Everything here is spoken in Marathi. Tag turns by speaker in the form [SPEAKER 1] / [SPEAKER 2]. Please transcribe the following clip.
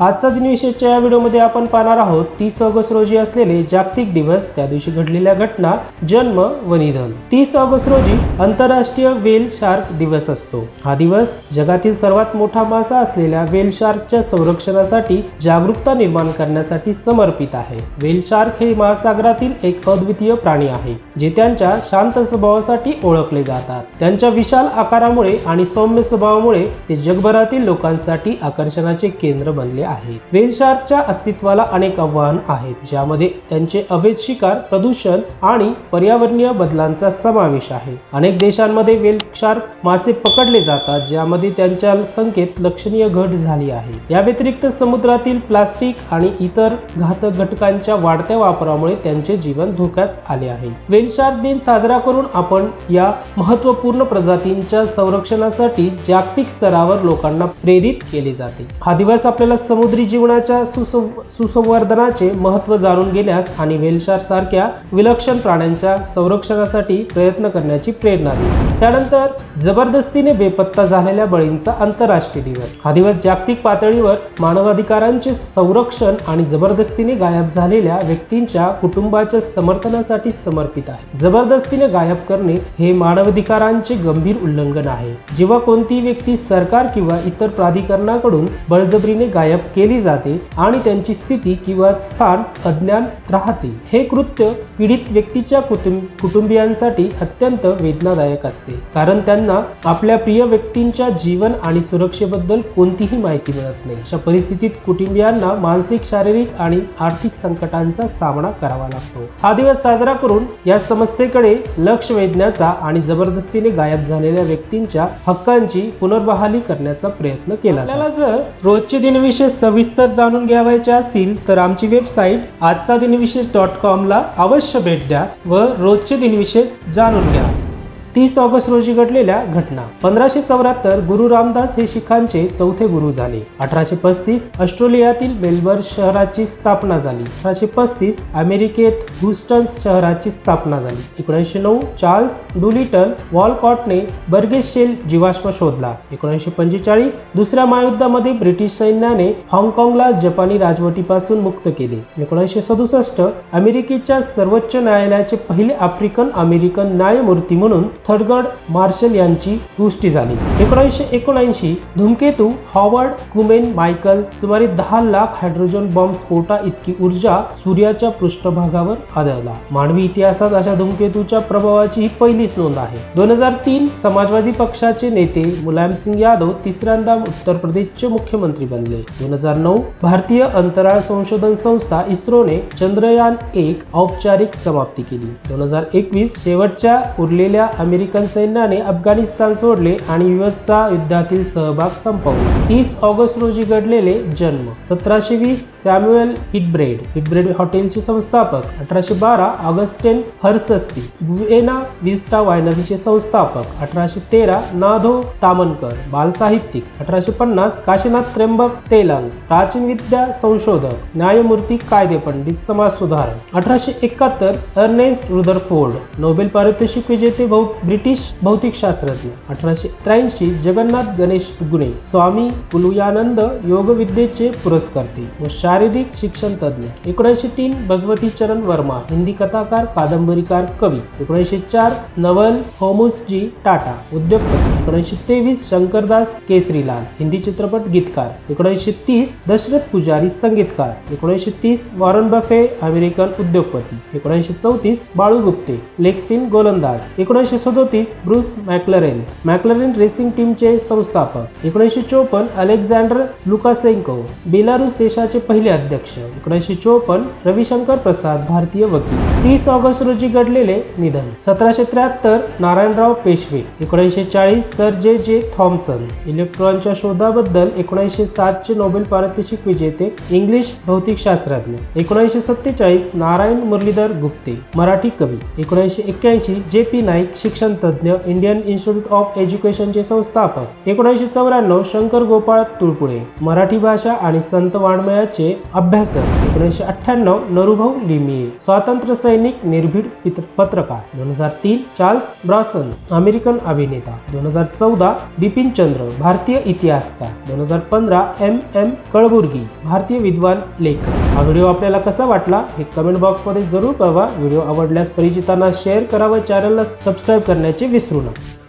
[SPEAKER 1] आजचा दिनविशेषच्या या व्हिडिओमध्ये आपण पाहणार आहोत तीस ऑगस्ट रोजी असलेले जागतिक दिवस त्या दिवशी घडलेल्या घटना जन्म व निधन. तीस ऑगस्ट रोजी आंतरराष्ट्रीय वेल शार्क दिवस असतो. हा दिवस जगातील सर्वात मोठा मासा असलेल्या वेल शार्कच्या संरक्षणासाठी जागरूकता निर्माण करण्यासाठी समर्पित आहे. वेल शार्क हे महासागरातील एक अद्वितीय प्राणी आहे जे त्यांच्या शांत स्वभावासाठी ओळखले जातात. त्यांच्या विशाल आकारामुळे आणि सौम्य स्वभावामुळे ते जगभरातील लोकांसाठी आकर्षणाचे केंद्र बनले आहेत वेल शार्कच्या अस्तित्वाला अनेक आव्हान आहेत ज्यामध्ये त्यांचे अवैध शिकार प्रदूषण आणि पर्यावरणीय बदलांचा समावेश आहे. अनेक देशांमध्ये वेल शार्क मासे पकडले जातात ज्यामध्ये त्यांच्या संख्येत लक्षणीय घट झाली आहे. या व्यतिरिक्त समुद्रातील प्लास्टिक आणि इतर घातक घटकांच्या वाढत्या वापरामुळे त्यांचे जीवन धोक्यात आले आहे. वेलशार्क दिन साजरा करून आपण या महत्त्वपूर्ण प्रजातींच्या संरक्षणासाठी जागतिक स्तरावर लोकांना प्रेरित केले जाते. हा दिवस आपल्याला समुद्री जीवनाच्या सुसंवर्धनाचे महत्त्व जाणून घेण्यास आणि वेलशार सारख्या विलक्षण प्राण्यांच्या संरक्षणासाठी प्रयत्न करण्याची प्रेरणा दिली. त्यानंतर जबरदस्तीने बेपत्ता झालेल्या बळींचा आंतरराष्ट्रीय दिवस. हा दिवस जागतिक पातळीवर मानवाधिकारांचे संरक्षण आणि जबरदस्तीने गायब झालेल्या व्यक्तींच्या कुटुंबाच्या समर्थनासाठी समर्पित आहे. जबरदस्तीने गायब करणे हे मानवाधिकारांचे गंभीर उल्लंघन आहे. जेव्हा कोणती व्यक्ती सरकार किंवा इतर प्राधिकरणाकडून बळजबरीने गायब केली जाते आणि त्यांची स्थिती किंवा स्थान अज्ञान राहते. हे कृत्य पीडित व्यक्तीच्या कुटुंब कुटुंबियांसाठी अत्यंत वेदनादायक असते. कारण त्यांना आपल्या प्रिय व्यक्तींच्या जीवन आणि सुरक्षेबद्दल कोणतीही माहिती मिळत नाही. अशा परिस्थितीत कुटुंबियांना मानसिक शारीरिक आणि आर्थिक संकटांचा सामना करावा लागतो. हा दिवस साजरा करून या समस्येकडे लक्ष वेधण्याचा आणि जबरदस्तीने गायब झालेल्या व्यक्तींच्या हक्कांची पुनर्बहाली करण्याचा प्रयत्न केला आपल्याला जर रोजचे दिनविशेष सविस्तर जाणून घ्यावायचे असतील तर आमची वेबसाईट आजचा दिनविशेष डॉट कॉमला अवश्य भेट द्या व रोजचे दिनविशेष जाणून घ्या. तीस ऑगस्ट रोजी घडलेल्या घटना. पंधराशे चौऱ्याहत्तर गुरु रामदास हे शिखांचे चौथे गुरु झाले. अठराशे पस्तीस ऑस्ट्रेलियातील मेलबर्न शहराची स्थापना झाली. अठराशे पस्तीस अमेरिकेत ह्युस्टन शहराची स्थापना झाली. एकोणीसशे नऊ चार्ल्स डुलिटल वॉलकॉटने बर्गेस शेल जीवाश्म शोधला. एकोणीसशे पंचेचाळीस दुसऱ्या महायुद्धामध्ये ब्रिटिश सैन्याने हाँगकाँगला जपानी राजवटीपासून मुक्त केले. एकोणीसशे सदुसष्ट अमेरिकेच्या सर्वोच्च न्यायालयाचे पहिले आफ्रिकन अमेरिकन न्यायमूर्ती म्हणून थर्डगड मार्शल यांची पुष्टी झाली. एकोणीसशे एकोणऐंशी धूमकेतू हॉवर्ड कुमेन मायकल सुमारे दहा लाख हायड्रोजन बॉम्ब स्फोटा इतकी ऊर्जा सूर्याच्या पृष्ठभागावर आदळला मानवी इतिहासात अशा धूमकेतूच्या प्रभावाची ही पहिलीच नोंद आहे. दोन हजार तीन समाजवादी पक्षाचे नेते मुलायम सिंग यादव तिसऱ्यांदा उत्तर प्रदेशचे मुख्यमंत्री बनले. दोन हजार नऊ भारतीय अंतराळ संशोधन संस्था इस्रोने चंद्रयान एक औपचारिक समाप्ती केली. दोन हजार एकवीस शेवटच्या उरलेल्या अमेरिकन सैन्याने अफगाणिस्तान सोडले आणि युएसचा युद्धातील सहभाग संपवला. तीस ऑगस्ट रोजी घडलेले जन्म. सतराशे वीस सॅम्युएल हिटब्रेड. हिटब्रेड हॉटेलचे संस्थापक. अठराशे बारा ऑगस्टेन हर्सस्ती. बुएना विस्टा वायनरीचे संस्थापक. अठराशे तेरा नाधो तामनकर. बालसाहित्यिक. अठराशे पन्नास काशीनाथ त्र्यंबक तेलंग. प्राचीन विद्या संशोधक. न्यायमूर्ती कायदे पंडित समाज सुधारक अठराशे एकाहत्तर अर्नेस्ट रुदरफोर्ड. नोबेल पारितोषिक विजेते भौतिक ब्रिटिश भौतिकशास्त्रज्ञ. अठराशे त्र्याऐंशी जगन्नाथ गणेश गुणे स्वामी पुलुयानंद योगविद्येचे पुरस्कर्ते व शारीरिक शिक्षण तज्ञ. एकोणीसशे तीन भगवती चरण वर्मा हिंदी कथाकार कादंबरीकार कवी. एकोणीसशे चार नवल होमुसजी टाटा उद्योगपती. एकोणीसशे तेवीस शंकरदास केसरीलाल हिंदी चित्रपट गीतकार एकोणीसशे तीस दशरथ पुजारी संगीतकार एकोणीसशे तीस वॉरन बफे अमेरिकन उद्योगपती एकोणीसशे चौतीस बाळू गुप्ते लेक्सिन गोलंदाज एकोणीसशे सदोतीस ब्रुस मॅक्लरेन मॅक्लरेन रेसिंग टीमचे संस्थापक एकोणीसशे चोपन्न अलेक्झांडर लुकासेंको बेलारुस देशाचे पहिले अध्यक्ष एकोणीसशे चोपन्न रविशंकर प्रसाद भारतीय वकील. तीस ऑगस्ट रोजी घडलेले निधन. सतराशे त्र्याहत्तर नारायणराव पेशवे एकोणीसशे चाळीस सर जे जे थॉम्सन इलेक्ट्रॉनच्या शोधाबद्दल एकोणीसशे सातचे नोबेल पारितोषिक विजेते इंग्लिश भौतिकशास्त्रज्ञ. एकोणीसशे सत्तेचाळीस नारायण मुरलीधर गुप्ते मराठी कवी. एकोणीसशे एक्क्याऐंशी जे पी नाईक शिक्षण तज्ज्ञ इंडियन इन्स्टिट्यूट ऑफ एज्युकेशनचे संस्थापक. एकोणीसशे चौऱ्याण्णव शंकर गोपाळ तुळपुळे मराठी भाषा आणि संत वाङ्मयाचे अभ्यासक. एकोणीसशे अठ्ठ्याण्णव नरुभाऊ लिमिये स्वातंत्र्य सैनिक निर्भीड पित- पत्रकार. दोन हजार तीन चार्ल्स ब्रॉसन अमेरिकन अभिनेता. दोन हजार हजार चौदा बिपिन चंद्र भारतीय इतिहासकार. दोन हजार पंधरा एम एम कळबुर्गी भारतीय विद्वान लेखक. हा व्हिडिओ आपल्याला कसा वाटला हे कमेंट बॉक्समध्ये जरूर कळवा. व्हिडिओ आवडल्यास परिचितांना शेअर करा व चॅनलला सबस्क्राईब करण्याचे विसरू नका.